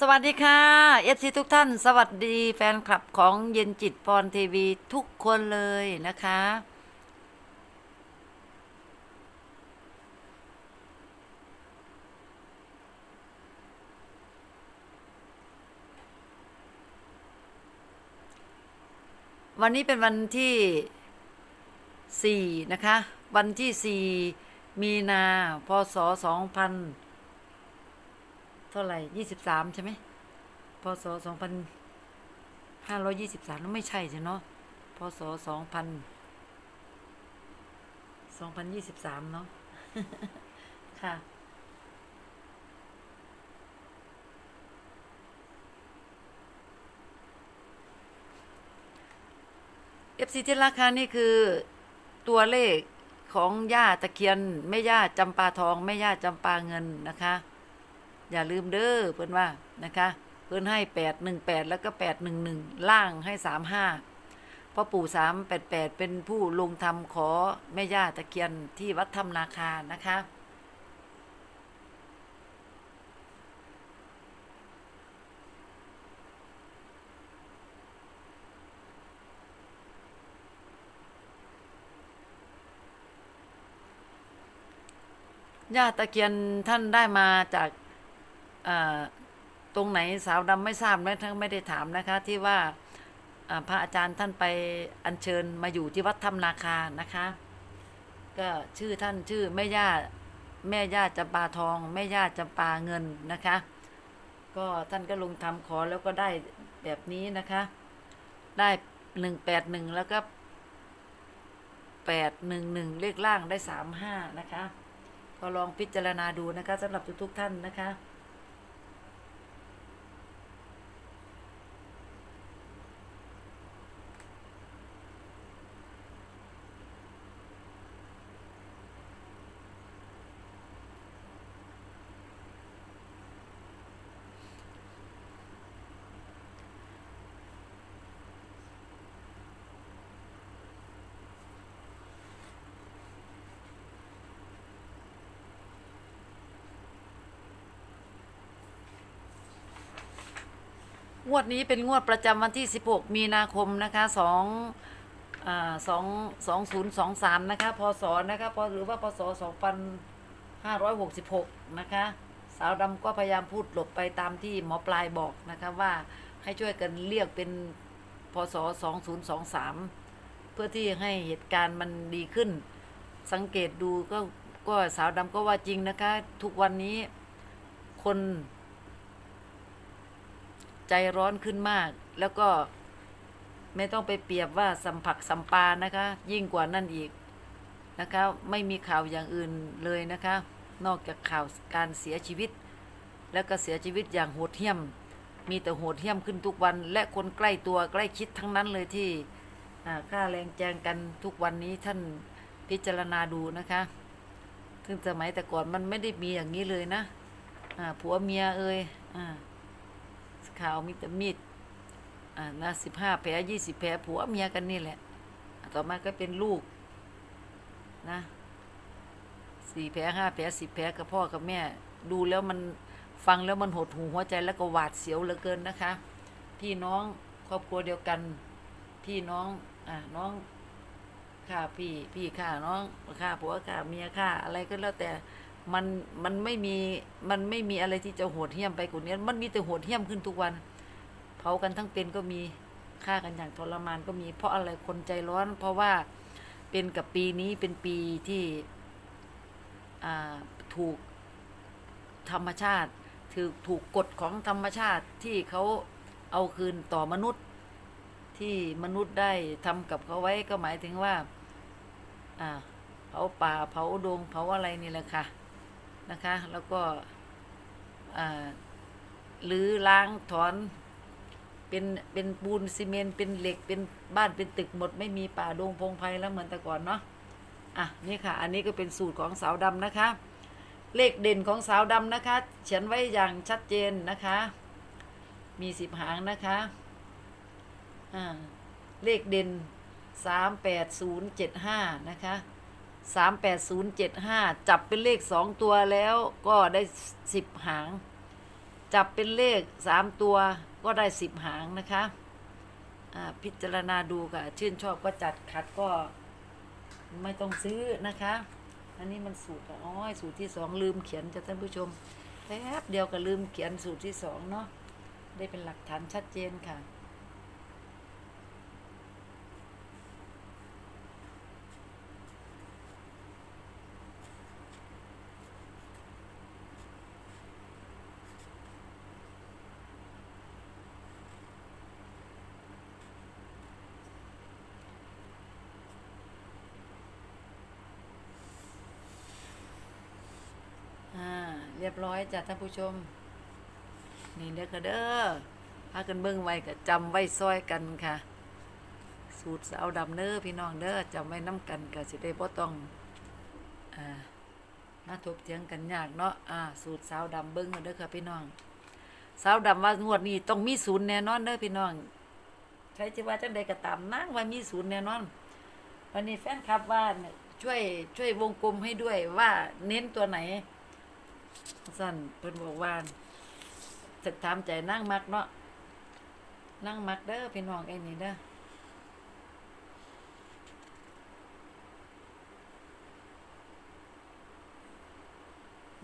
สวัสดีค่ะเอฟซีทุกท่าน สวัสดีแฟนคลับของเย็นจิตพรทีวีทุกคนเลยนะคะ วันนี้เป็นวันที่สี่นะคะ วันที่สี่มีนา พศสองพัน เท่าไหร่ยี่สิบสามใช่ไหมพศสองพันห้าร้อยยี่สิบสามไม่ใช่ใช่เนาะพศสองพันสองพันยี่สิบสามเนาะค่ะเอฟซีที่ราคานี่คือตัวเลขของย่าตะเคียนแม่ย่าจำปาทองแม่ย่าจำปาเงินนะคะ อย่าลืมเด้อเพื่อนว่านะคะ เพื่อนให้แปดหนึ่งแปดแล้วก็แปดหนึ่งหนึ่งล่างให้สามห้าพ่อปู่สามแปดแปดเป็นผู้ลงทำขอแม่ย่าตะเคียนที่วัดธรรมนาคานะคะย่าตะเคียนท่านได้มาจาก ตรงไหนสาวดำไม่ทราบนะทั้งไม่ได้ถามนะคะ ที่ว่าพระอาจารย์ท่านไปอัญเชิญมาอยู่ที่วัดถ้ำนาคานะคะ ก็ชื่อท่านชื่อแม่ย่าแม่ย่าจำปาทองแม่ย่าจำปาเงินนะคะ ก็ท่านก็ลงทำขอแล้วก็ได้แบบนี้นะคะ ได้หนึ่งแปดหนึ่งแล้วก็แปดหนึ่งหนึ่งเลขล่างได้สามห้านะคะ ก็ลองพิจารณาดูนะคะสำหรับทุกๆท่านนะคะ งวดนี้เป็นงวดประจำวันที่ 16 มีนาคมนะคะสองอ่าสองสองศูนะคะ พศ นะคะพหรือว่าพศสองพันะคะ สาวดำก็พยายามพูดหลบไปตามที่หมอปลายบอกนะคะว่าให้ช่วยกันเรียกเป็นพศสองศูนย์สองสามเพื่อที่ให้เหตุการณ์มันดีขึ้น สังเกตดูก็ก็สาวดำก็ว่าจริงนะคะ ทุกวันนี้คน ใจร้อนขึ้นมาก แล้วก็ไม่ต้องไปเปรียบว่าสัมผักสัมปานะคะ ยิ่งกว่านั่นอีกนะคะ ไม่มีข่าวอย่างอื่นเลยนะคะ นอกจากข่าวการเสียชีวิต แล้วก็เสียชีวิตอย่างโหดเหี้ยม มีแต่โหดเหี้ยมขึ้นทุกวัน และคนใกล้ตัวใกล้ชิดทั้งนั้นเลยที่อ่าค่าแรงแจงกันทุกวันนี้ท่านพิจารณาดูนะคะ ซึ่งสมัยแต่ก่อนมันไม่ได้มีอย่างนี้เลยนะผัวเมียเอ่ยอ่า ข่าวมีแต่มีดอ่านะสิบห้าแผลยี่สิบแผลผัวเมียกันนี่แหละ ต่อมาก็เป็นลูกนะสี่แผลห้าแผลสิบแผลกับพ่อกับแม่ ดูแล้วมันฟังแล้วมันหดหูหัวใจแล้วก็หวาดเสียวเหลือเกินนะคะ พี่น้องครอบครัวเดียวกัน พี่น้องอ่าน้องฆ่าพี่พี่ฆ่าน้องฆ่าผัวฆ่าเมียฆ่าอะไรก็แล้วแต่ มันมันไม่มีมันไม่มีอะไรที่จะโหดเหี้ยมไปกว่านี้มันมีแต่โหดเหี้ยมขึ้นทุกวัน เผากันทั้งเป็นก็มีฆ่ากันอย่างทรมานก็มี เพราะอะไรคนใจร้อน เพราะว่าเป็นกับปีนี้เป็นปีที่อ่าถูกธรรมชาติถือถูกกฎของธรรมชาติที่เขาเอาคืนต่อมนุษย์ที่มนุษย์ได้ทำกับเขาไว้ก็หมายถึงว่าอ่าเผาป่าเผาดงเผาอะไรนี่แหละค่ะ นะคะ แล้วก็หรือล้างถอนเป็นเป็นปูนซีเมนเป็นเหล็กเป็นบ้านเป็นตึกหมด ไม่มีป่าดงพงไพรแล้วเหมือนแต่ก่อนเนาะอะนี่ค่ะ อันนี้ก็เป็นสูตรของสาวดำนะคะ เลขเด่นของสาวดำนะคะ เขียนไว้อย่างชัดเจนนะคะ มีสิบหางนะคะอ่าเลขเด่นสามแปดศูนย์เจ็ดห้านะคะ สามแปดศูนย์เจ็ดห้าจับเป็นเลขสองตัวแล้วก็ได้สิบหาง จับเป็นเลขสามตัวก็ได้สิบหางนะคะอ่าพิจารณาดูค่ะ ชื่นชอบก็จัดขัดก็ไม่ต้องซื้อนะคะ อันนี้มันสูตรอ๋อสูตรที่สองลืมเขียนจะท่านผู้ชมแป๊บเดียวก็ลืมเขียนสูตรที่สองเนาะได้เป็นหลักฐานชัดเจนค่ะ รียบร้อยจ้ะท่านผู้ชม นี่เด้อค่ะเด้อพากันเบิ่งไว้ก็จำไว้ซอยกันค่ะ สูตรสาวดำเด้อพี่น้องเด้อจำไว้น้ำกันก็สิได้บ่ต้องอ่ามาถกเถียงกันยากเนาะอ่า สูตรสาวดำเบิ่งเด้อค่ะพี่น้อง สาวดำว่างวดนี้ต้องมีศูนย์แน่นอนเด้อพี่น้องใครจะว่าจังใดก็ตามนั่งว่ามีศูนย์แน่นอน วันนี้แฟนคลับว่าช่วยช่วยวงกลมให้ด้วยว่าเน้นตัวไหน สั่นเพิ่นบอกว่าจะถามใจนั่งมักเนาะนั่งมักเด้อพี่น้องไอ้นี่เด้อ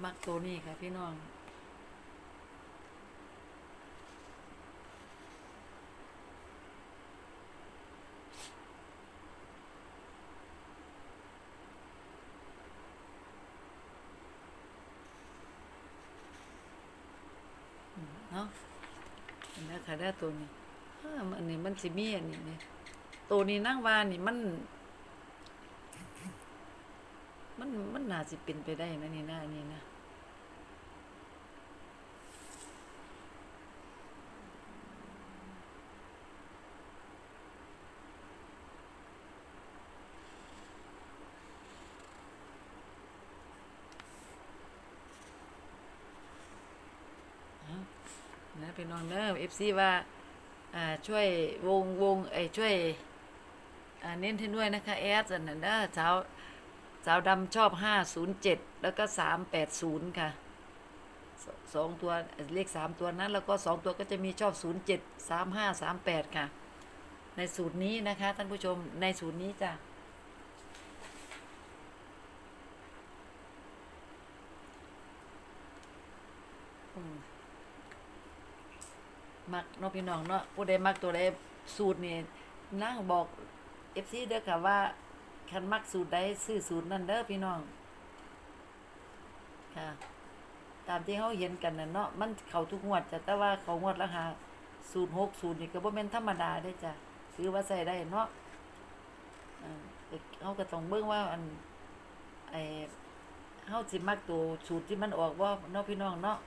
มักตัวนี้ค่ะพี่น้อง เนาะอั นนี้ค่ะได้ตัวนี้อันนี้มันสิมีอันนี้นี่ตัวนี้นั่งว่านี่มัน มันมันน่าสิเป็นไปได้นะนี่นะนี่นะนะ พี่น้องเนอะเอฟซีว่าช่วยวงวงไอช่วยเน้นให้ด้วยนะคะแอดอันนั้นเด้อสาวสาวดำชอบห้าศูนย์เจ็ดแล้วก็สามแปดศูนย์ค่ะสสองตัวเลขสามตัวนั้น แล้วก็สองตัวก็จะมีชอบศูนย์เจ็ดสามห้าสามแปดค่ะ ในสูตรนี้นะคะท่านผู้ชมในสูตรนี้จ้ะ มักเนาะพี่น้องเนาะผู้ใดมักตัวใดสูตรนี่นั่งบอกเอฟซีเด้อค่ะว่าคันมักสูตรใดซื้อสูตรนั้นเด้อพี่น้องค่ะ ตามที่เขาเห็นกันน่ะเนาะมันเขาทุกงวดจ้ะแต่ว่าเขางวดละหาสูตรหกสูตรนี่ก็บ่แม่นธรรมดาได้จ้ะถือว่าใส่ได้เนาะอ่าแต่เขาก็ต้องเบิ่งว่าอันไอเฮาสิมักตัวสูตรที่มันออกบ่เนาะพี่น้องเนาะ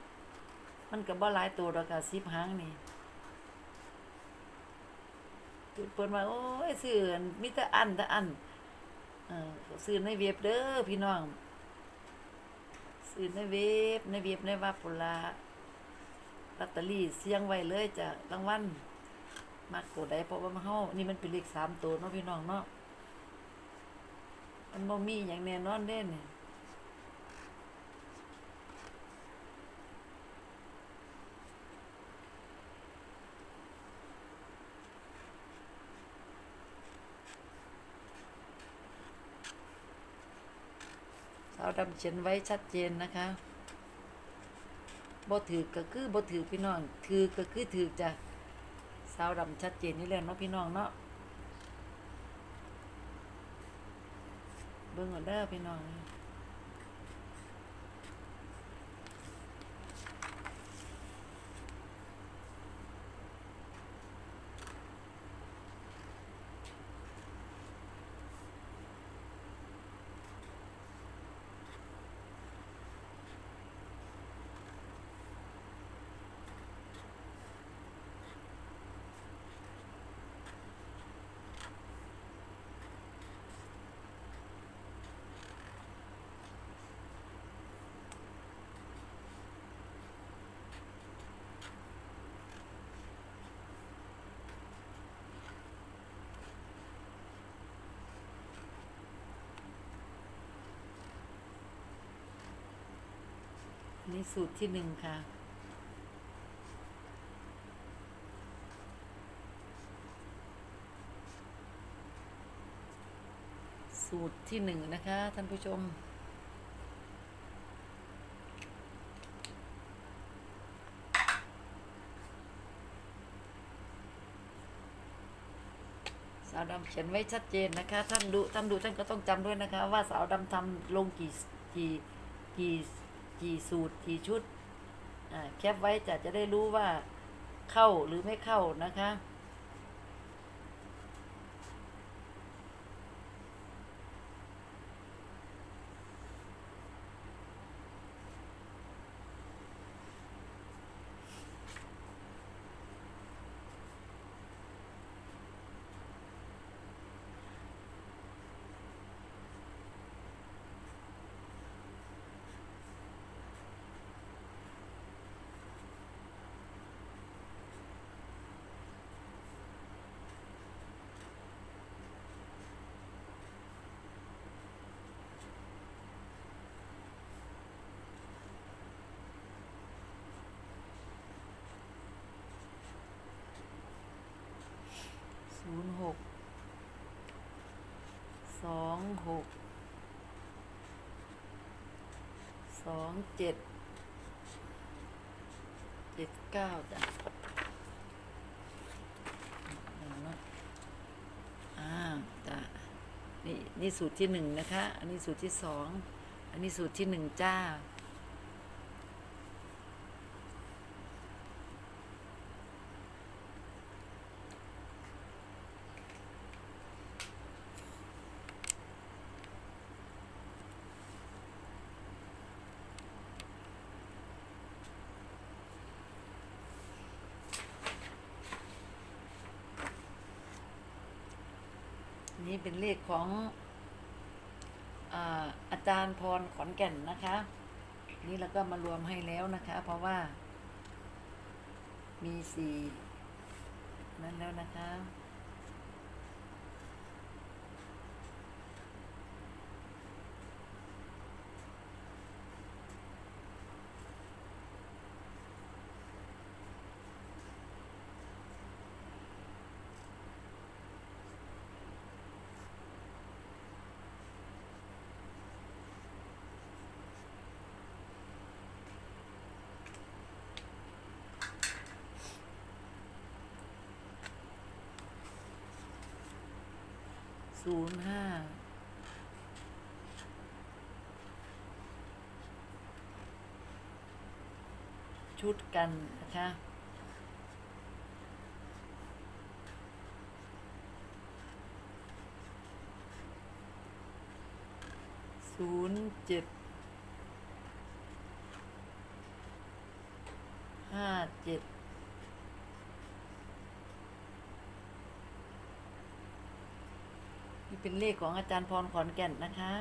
มันก็บ่หลายตัวดอกค่ะสิบหางนี่ เปิดมาโอ้ยซื้ออันมีแต่อันต่อันเออซื้อในเว็บเด้อพี่น้องซื้อในเว็บในเว็บในว่าปุระลอตเตอรี่เสียงไว้เลยจ้ะรางวัลมักตัวใดเพราะว่ามันเฮานี่มันเป็นเลขสามตัวเนาะพี่น้องเนาะมันบ่มีอย่างแน่นอนเด้นี่ย สาวดำเขียนไว้ชัดเจนนะคะบ่ถือก็คือบ่ถือพี่น้อง ถือก็คือถือจ้ะสาวดำชัดเจนนี่แหละเนาะพี่น้องเนาะเบิ่งก่อนเด้อพี่น้อง นี่สูตรที่หนึ่งค่ะ สูตรที่หนึ่งนะคะ ท่านผู้ชมสาวดำเขียนไว้ชัดเจนนะคะ ท่านดูท่านดูท่านก็ต้องจำด้วยนะคะ ว่าสาวดำทำลงกี่กี่กี่ กี่สูตรกี่ชุดแคปไว้จะจะได้รู้ว่าเข้าหรือไม่เข้านะคะ ศูนย์หก สองหกสองเจ็ดเจ็ดเก้าจ้ะเอานะอ่าจ้ะนี่นี่สูตรที่หนึ่งนะคะ อันนี้สูตรที่สอง อันนี้สูตรที่หนึ่งจ้า นี่เป็นเลขของอาจารย์พรขอนแก่นนะคะ นี่เราก็มารวมให้แล้วนะคะ เพราะว่ามีสี่นั่นแล้วนะคะ ศูนย์ห้าชุดกันนะคะศูนย์เจ็ดห้าเจ็ด นี่เป็นเลขของอาจารย์พรขอนแก่นนะคะ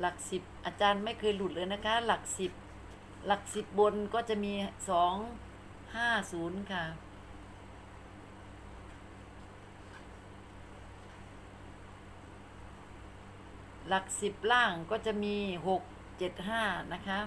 หลักสิบอาจารย์ไม่เคยหลุดเลยนะคะ หลักสิบหลักสิบบนก็จะมีสองห้าศูนย์ค่ะหลักสิบล่างก็จะมีหกเจ็ดห้านะคะ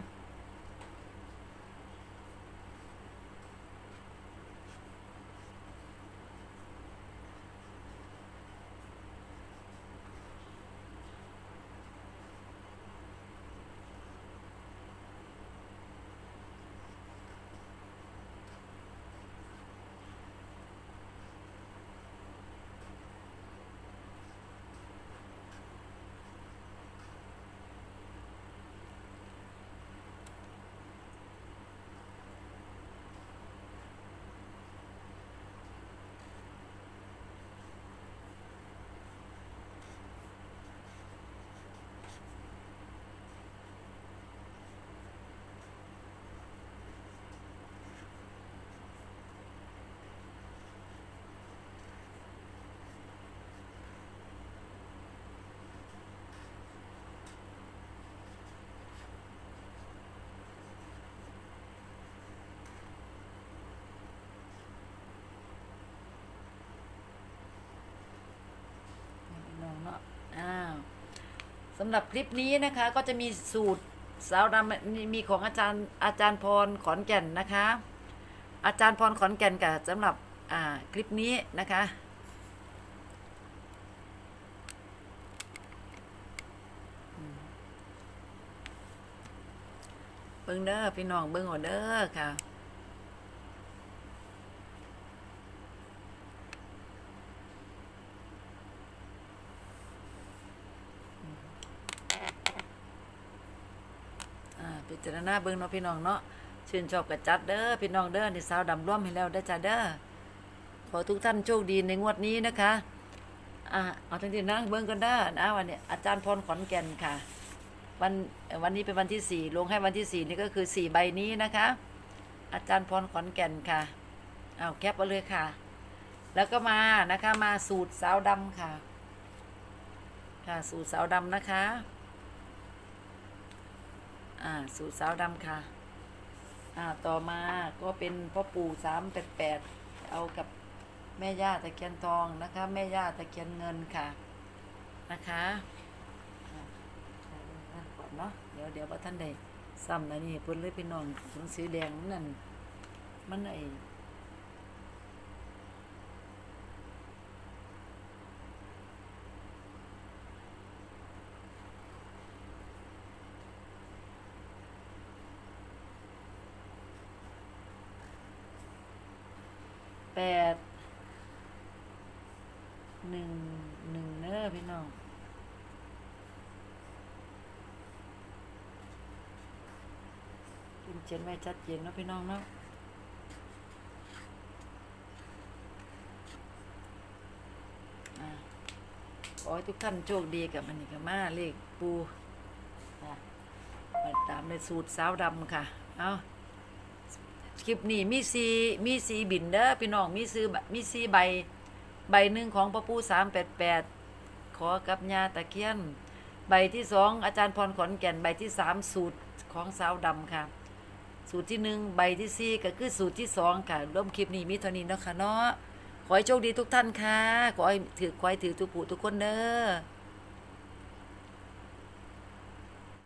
น้องเนาะอ้าว สำหรับคลิปนี้นะคะก็จะมีสูตรสาวดำมีของอาจารย์อาจารย์พรขอนแก่นนะคะ อาจารย์พรขอนแก่นกับสำหรับคลิปนี้นะคะเบิ้งเด้อพี่น้องเบิ้งหัวเด้อค่ะ อ่าพิ จารณาเบิ่งเนาะพี่น้องเนาะชื่นชอบกับจัดเด้อพี่น้องเด้อที่สาวดำร่วมให้แล้วได้จ้าเด้อขอทุกท่านโชคดีในงวดนี้นะคะอ่าเอาทังทีนะเบิ่งกันเด้นะวันนี้อาจารย์พรขอนแก่นค่ะ วันวันนี้เป็นวันที่สี่ลงให้วันที่สี่นี่ก็คือสี่ใบนี้นะคะ อาจารย์พรขอนแก่นค่ะเอาแคปมาเลยค่ะ แล้วก็มานะคะมาสูตรสาวดำค่ะ ค่ะสูตรสาวดำนะคะ อ่า สูตรสาวดำค่ะ อ่า ต่อมาก็เป็นพ่อปู่สามแปดแปดเอากับแม่ย่าตะเคียนทองนะคะ แม่ย่าตะเคียนเงินค่ะ นะคะก่อนเนาะ เดี๋ยวเดี๋ยวว่าท่านใดซ้ำนะนี่เพิ่นเลยไปนอนหนังสือแดงนั่น มันไอ แปดหนึ่งหนึ่งเนอพี่น้องกินเจนไว้ชัดเจนเนาะพี่น้องเนาะอะขอให้ทุกท่านโชคดีกับมันนี่กับมาเลขปูอะมาตามในสูตรสาวดำค่ะ เอา คลิปนี้มีสีมีสีบินเด้อพี่น้องมีซื้อมีสีใบใบหนึ่งของพระปูสามแปดแปดขอกับยาตะเคียน ใบที่สองอาจารย์พรขอนแก่นใบที่สามสูตรของสาวดำค่ะ สูตรที่หนึ่งใบที่สี่ก็คือสูตรที่สองค่ะร่วมคลิปนี้มีเท่านี้เนาะค่ะเนาะขอให้โชคดีทุกท่านค่ะขอให้ถือขอให้ถือทุกผู้ทุกคนเด้อ